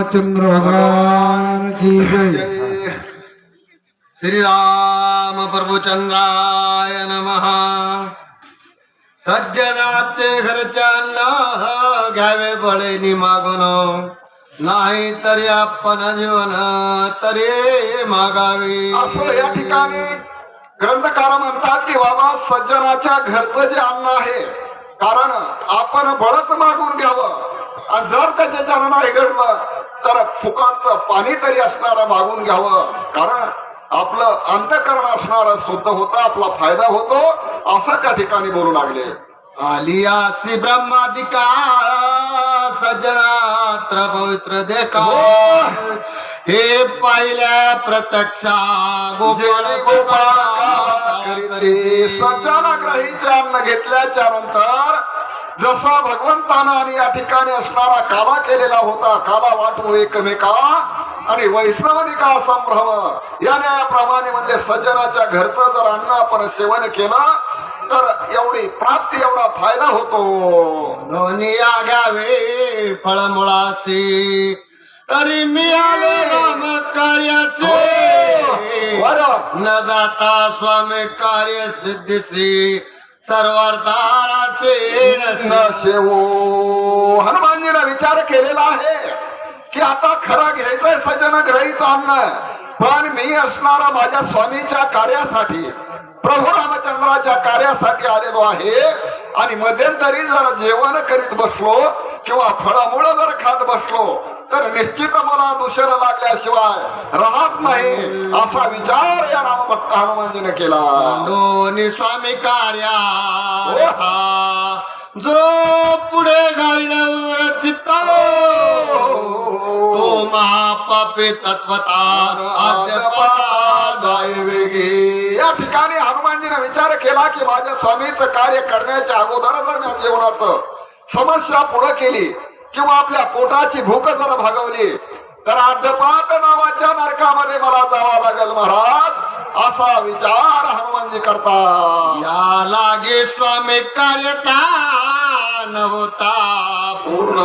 रामचंद्र भगवान की जय। श्रीराम प्रभुचंद्राय नमः। सज्जनाचे घरच्यांना घ्यावे बळेनी मागून नाही तरी आपण जीवन तरी मागावी। असं या ठिकाणी ग्रंथकार म्हणतात की बाबा सज्जनाच्या घरचं जे अन्न आहे कारण आपण बळच मागून घ्यावं. आणि जर त्याच्या नाही घडलं तर फुकाटचं पाणी तरी असणारं मागून घ्यावं. कारण आपलं अंतकरण असणार शुद्ध होतं आपला फायदा होतो असं त्या ठिकाणी बोलू लागले. आलियासी ब्रह्मादिका सज्जनात्र पवित्र देखा. हे. पाहिल्या प्रत्यक्षा गोपाळ गोपाळ करीतरी सज्जन ग्रहीचे अन्न घेतल्याच्या नंतर जसा भगवंतानं आणि या ठिकाणी असणारा काला केलेला होता काला वाटू एकमेका आणि वैष्णवनिका संभ्रम. या न्यायाप्रमाणे म्हणजे सज्जनाच्या घरचं जर अन्न आपण सेवन केलं तर एवढी प्राप्ती एवढा फायदा होतो. दोन्ही घ्यावे फळमुळासी तरी मिळाले राम कार्याचे बरं न जाता स्वामी कार्य सिद्धीसी सर्वार्थारासे न विचार केलेला आहे की आता खरा घ्यायचंय सज्जन ग्रहीचं अन्न. पण मी असणारा माझ्या स्वामीच्या कार्यासाठी. प्रभू रामचंद्राच्या कार्यासाठी आलेलो आहे. आणि मध्यंतरी जर जेवण करीत बसलो किंवा फळामुळं जर खात बसलो तर निश्चित मला दूषण लागल्याशिवाय राहत नाही असा विचार या रामभक्त हनुमानजीने केला. दोन्ही स्वामी कार्या. जो पुढे घालण्यावर चित्त. तो महापापी तत्वता जाय वेगी. या ठिकाणी हनुमानजीने विचार केला की माझ्या स्वामीचं कार्य करण्याच्या अगोदर जर मी जीवनाचं समस्या पुढे केली किंवा आपल्या पोटाची भूक जर भागवली तर अद्यपात नावाच्या नरकामध्ये मला जावं लागेल महाराज असा विचार हनुमानजी करता या लागे स्वामी कार्यता नवता पूर्ण.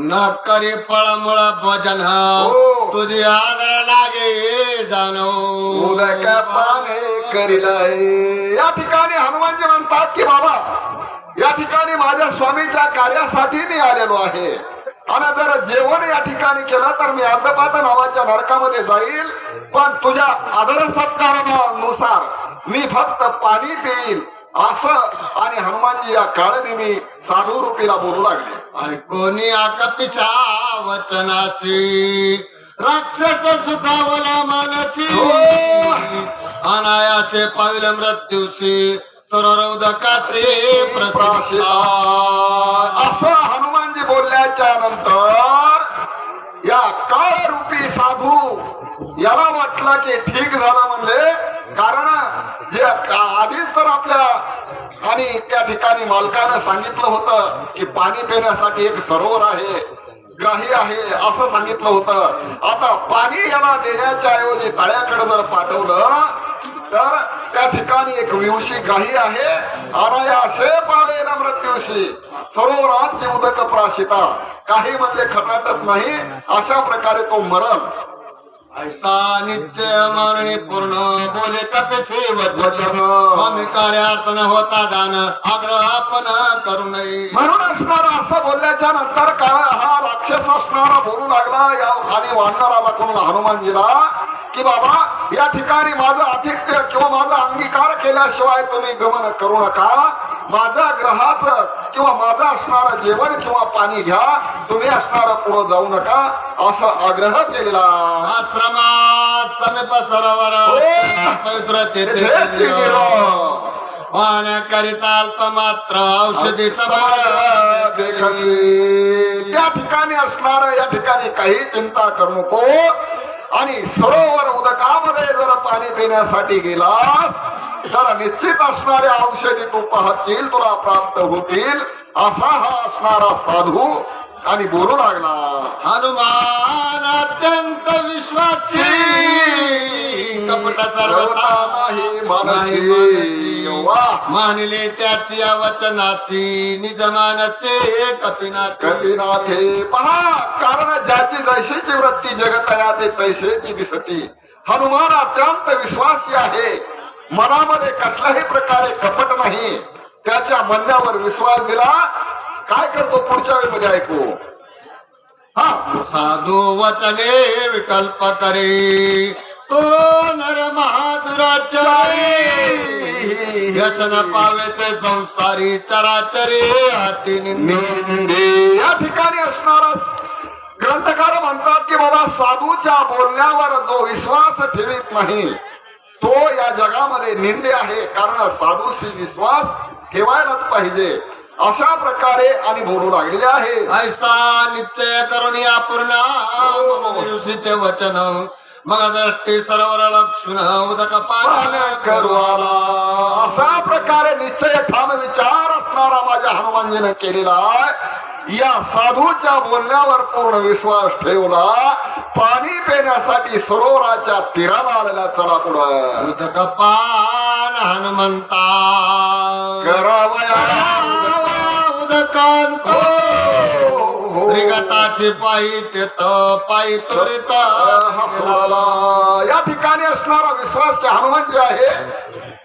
न करे फळमुळ भजन हो. तुझी आदर लागे जाणव उदक पाने करील या ठिकाणी हनुमानजी म्हणतात की बाबा या ठिकाणी माझ्या स्वामीच्या कार्यासाठी मी आलेलो आहे. आणि जर जेवण या ठिकाणी केलं तर मी अद्यपात नावाच्या नरकामध्ये जाईल. पण तुझ्या आदर सत्कारानुसार मी फक्त पाणी पिईल असं आणि हनुमानजी या काळाने मी साधू रूपीला बोलू लागले. ऐकोनी आकपिचा वचनासी राक्षस सुखावला मनसी. हो. अनायासे पाविल मृत्यूशी सररौदकाचे प्रसिद्ध असं हनुमानजी बोलल्याच्या नंतर या काळरूपी साधू याला वाटलं की ठीक झालं म्हणजे कारण जे आधीच तर आपल्या आणि त्या ठिकाणी मालकानं सांगितलं होतं की पाणी पिण्यासाठी एक सरोवर आहे ग्राही आहे असं सांगितलं होतं. आता पाणी याला देण्याच्या ऐवजी तळ्याकडे जर पाठवलं तर त्या ठिकाणी एक विवशी ग्राही आहे. अनायासे पावेल मृत्यूशी. सरोवरात जे उदक प्राशिता. काही मधले खटाटत नाही अशा प्रकारे तो मरण. ऐसा नित्य मानणी पूर्ण बोले कपेसे वचन कार्यार्थ न होता जाण आग्रह आपण करू नये. म्हणून असणारा असं बोलल्याच्या नंतर काळा हा राक्षस असणारा बोलू लागला. या खाली वाढणार आला कोणाला हनुमानजीला. की बाबा या ठिकाणी माझं आतिथ्य किंवा माझा अंगीकार केल्याशिवाय तुम्ही गमन करू नका. माझ्या ग्रहाचं किंवा माझं असणारं जेवण किंवा पाणी घ्या. तुम्ही असणारं पुढं जाऊ नका. असं आग्रह केलेला. समीप सरोवर हो. पवित्र तेथे. पाहण्याकरिता अल्पमात्र औषधी देखसी त्या ठिकाणी असणार या ठिकाणी काही चिंता करू नको. आणि सरोवर उदकामध्ये जर पाणी पिण्यासाठी गेलास तर निश्चित असणाऱ्या औषधी तू पाहतील तुला प्राप्त होतील. असा हा असणारा साधू आणि बोलू लागला. हनुमान अत्यंत विश्वासी मानले त्याची वचनासी निज मानसे कपिनाथ. कपिनाथे. पहा कारण ज्याची जैशीची वृत्ती जगतया ते तैसेची दिसती. हनुमान अत्यंत विश्वासी आहे. मनामध्ये कसल्याही प्रकारे कपट नाही. त्याच्या म्हणण्यावर विश्वास दिला काय करतो पुढच्या वेळेमध्ये ऐकू? हा? साधू वचने विकल्प करे. तो नर महादुराचारी व्यसन पावे ते संसारी चराचरी हाती निंदे. निंदे. या ठिकाणी असणारा ग्रंथकार म्हणतात की बाबा साधूच्या बोलण्यावर जो विश्वास ठेवीत नाही तो या जगामध्ये निंदे आहे. कारण साधूशी विश्वास ठेवायलाच पाहिजे. अशा प्रकारे आणि बोलू लागलेले आहे ऐसा निश्चय करून या पूर्ण ऋषीचे वचन. मग दृष्टी सरोवर लक्षण उदक पान करू आला. अशा प्रकारे निश्चय ठाम विचार असणारा माझ्या हनुमानजीने केलेला या साधूच्या बोलण्यावर पूर्ण विश्वास ठेवला. पाणी पिण्यासाठी सरोवराच्या तीराला आलेला चला पुढं. उदक पान हनुमंता. करावया उदकांत हो. त्रिगताची पायी तेत पायी त्वरित हसवाला. या ठिकाणी असणारा विश्वास हनुमान जे आहे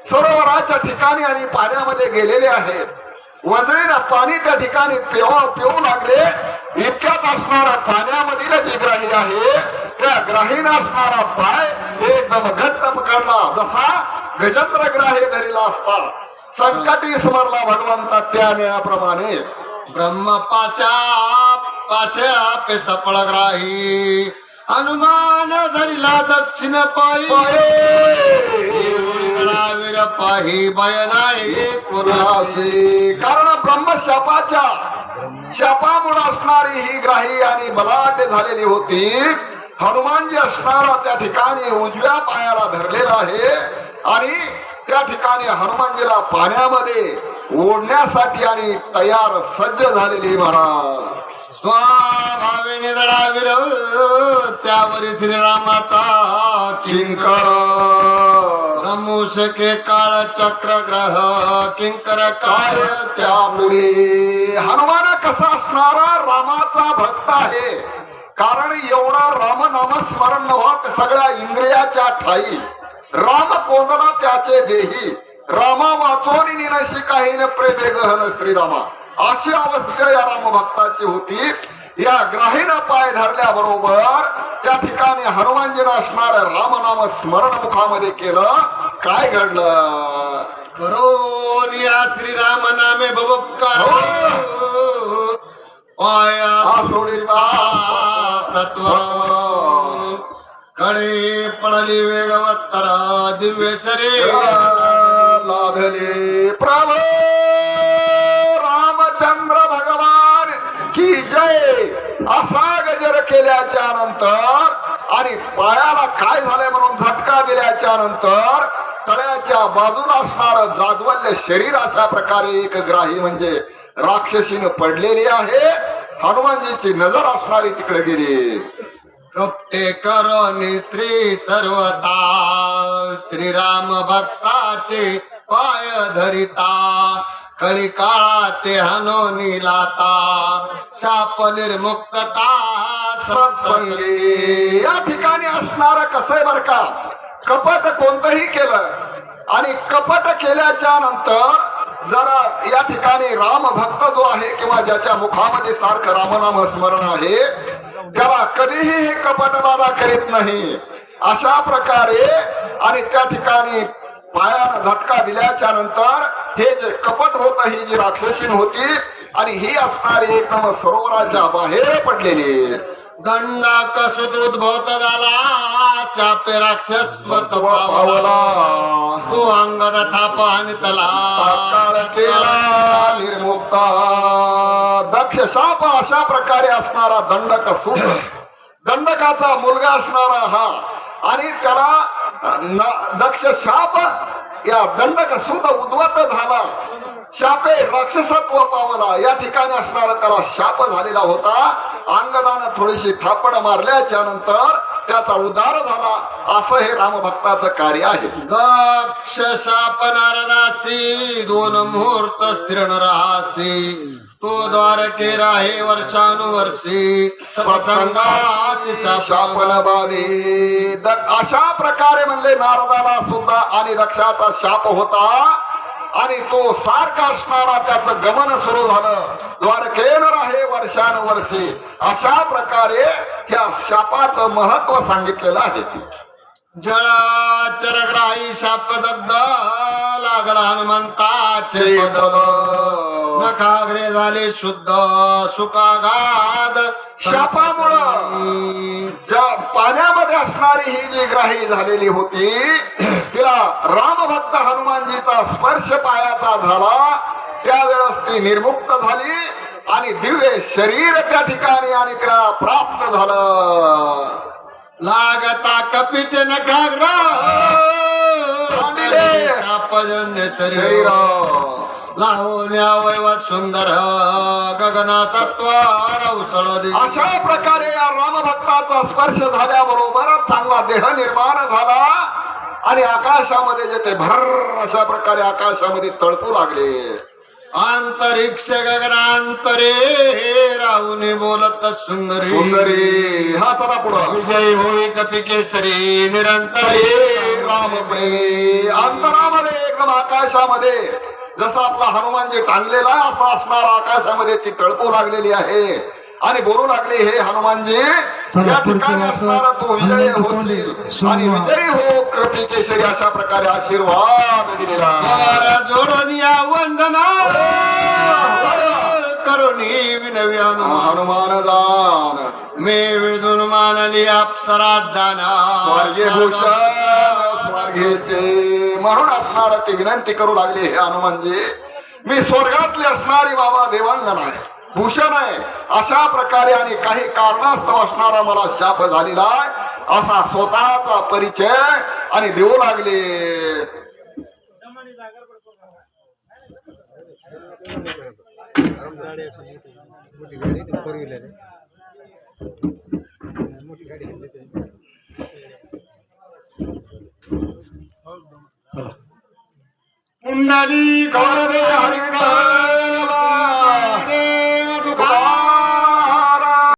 सरोवराच्या ठिकाणी आणि पाण्यामध्ये गेलेले आहेत वजळीनं पाणी त्या ठिकाणी पिऊ पिऊ लागले. इतक्यात असणारा पाण्यामधील जे ग्राही आहे त्या ग्राहीनं असणारा पाय एकदम घट्ट पकडला. जसा गजंत्र ग्राही धरीला असता. संकटी स्मरला भगवंता त्या न्यायाप्रमाणे ब्रह्म पाशा पाशा पे सफळ ग्राही. हनुमान धरिला दक्षिण पायी. वीर पाही भय नाही कोणाशी. कारण ब्रह्मशापाच्या शापामुळे असणारी ही ग्राही आणि बलाट झालेली होती. हनुमानजी असणारा त्या ठिकाणी उजव्या पायाला धरलेला आहे. आणि त्या ठिकाणी हनुमानजीला पाण्यामध्ये ओढण्यासाठी आणि तयार सज्ज झालेली महाराज. स्वाभावे निधडा वीर त्यावरी श्रीरामाचा किंकर. नमुषके काळ चक्र ग्रह किंकर काय? त्यामुळे हनुमान कसा असणारा रामाचा भक्त आहे. कारण एवढा रामनाम स्मरण होत सगळ्या इंद्रियाच्या ठाई. राम कोंदला त्याचे देही. रामा वाचोनी निनशी काही न प्रेमे गहन श्रीरामा. अशी अवस्था या राम भक्ताची होती. या ग्राहीनं पाय धरल्याबरोबर त्या ठिकाणी हनुमानजीनं असणार रामनाम स्मरण मुखामध्ये केलं. काय घडलं? करोन या श्रीराम नामे बबकार पाया आसोडिता कळे कडे पडली वेगवत्तरा दिव्य सरे लाभले प्रभू रामचंद्र भगवान की जय. असा गजर केल्याच्यानंतर आणि पायाला काय झालंय म्हणून झटका दिल्याच्या नंतर तळ्याच्या बाजूला असणार जादवल्य शरीर अशा प्रकारे एक ग्राही म्हणजे राक्षसीनं पडलेली आहे. हनुमानजीची नजर असणारी तिकडे गेली. कपटे करोनी श्री सर्वता श्रीराम भक्ताचे पाय धरिता। कळी काळा ते हनोनी लाता। शाप निर्मुक्तता सत्संगी। सत्संगी या ठिकाणी असणार कसं आहे बर का? कपट कोणतंही केलं आणि कपट केल्याच्यानंतर जरा या ठिकाणी राम भक्त जो आहे किंवा ज्याच्या मुखामध्ये सारखं रामनाम स्मरण आहे त्याला कधीही हे कपट करीत नाही. अशा प्रकारे आणि त्या ठिकाणी पायानं झटका दिल्याच्या नंतर हे जे कपट होत ही जी राक्षसीन होती आणि ही असणारी एकदम सरोवराच्या बाहेर पडलेली दंडा कसुत उद्भवत झाला. चापे राक्षस पावला. तो अंगद थाप आणि तला केला. निर्मुक्ता. दक्ष शाप अशा प्रकारे असणारा दंडक सूत. दंडकाचा मुलगा असणारा हा. आणि त्याला दक्ष शाप या दंडक सूत उद्वत झाला. शापे राक्षसत्व पावला. या ठिकाणी असणारा त्याला शाप झालेला होता. अंगदानं थोडीशी थापड मारल्याच्या नंतर त्याचा उद्धार झाला. असं हे रामभक्ताचं कार्य आहे. दोन मुहूर्त स्थिर राहासी. तो द्वारके राहे वर्षानुवर्षी शापन बाधी अशा प्रकारे म्हणले नारदाला सुद्धा आणि दक्षाचा शाप होता. आणि तो सारखा असणारा त्याचं गमन सुरू झालं. द्वारकेन राहे वर्षानुवर्षी. अशा प्रकारे त्या शापाचं महत्त्व सांगितलेलं आहे. जळाचरग्राही शाप दग्ध लागला हनुमंताचे पद. नखाग्रे झाले शुद्ध सुखागाध. शापामुळं ज्या पाण्यामध्ये असणारी ही जी ग्राही झालेली होती तिला रामभक्त हनुमानजीचा स्पर्श पायाचा झाला. त्यावेळेस ती निर्मुक्त झाली आणि दिव्य शरीर त्या ठिकाणी आणि तिला प्राप्त झालं. लागता कपिते नखाग्र. शरीर. लावण्या सुंदर गगना तत्वार उसळली अशा प्रकारे या रामभक्ताचा स्पर्श झाल्याबरोबर चांगला देह निर्माण झाला. आणि आकाशामध्ये जे ते भर अशा प्रकारे आकाशामध्ये तळपू लागले. अंतरिक्ष गगनांतरे राहून बोलत सुंदरी. सुंदरी हा चला पुढं. विजय होई कपी केसरी निरंतर. राम प्रेमी अंतरामध्ये एकदम आकाशामध्ये. जसं आपला हनुमान जे टांगलेला आहे असा असणार आकाशामध्ये ती तळपू लागलेली आहे. आणि बोलू लागले हे हनुमानजी या ठिकाणी. असणारा तू विजय होशील. आणि. विजयी हो कृपी केशरी अशा प्रकारे आशीर्वाद दिलेला कर जोडून या वंदना. करुणी हनुमान. जान. मे विदून मानली अप्सरा जाना. स्वर्गे भूषण. घ्यायचे. म्हणून असणार ते विनंती करू लागले हे हनुमानजी मी स्वर्गातले असणारी बाबा देवांगण आहे भूषण आहे. अशा प्रकारे आणि काही कारणास्तव असणारा मला शाप झालेला आहे. असा स्वतःचा परिचय आणि देऊ लागले. নারী করবে হরিকার